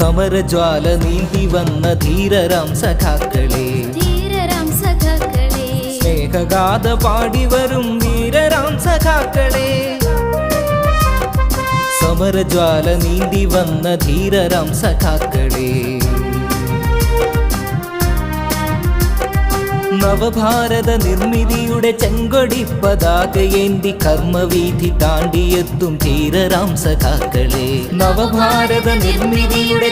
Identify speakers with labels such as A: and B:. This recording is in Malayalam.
A: സമരജ്വാല നീന്തി വന്ന ധീരരാം സഖാക്കളെ
B: ധീരരാം സഖാക്കളെ
A: സ്നേഹഗാഥ പാടി വരും ധീരരാം സഖാക്കളെ സമരജ്വാല നീന്തി വന്ന ധീരരാം സഖാക്കളെ നവഭാരത നിർമ്മിതിയുടെ ചെങ്കൊടി പതാകയേന്തി കർമ്മവീഥി താണ്ടിയെത്തും ധീരരാം സഖാക്കളെ നവഭാരത നിർമ്മിതിയുടെ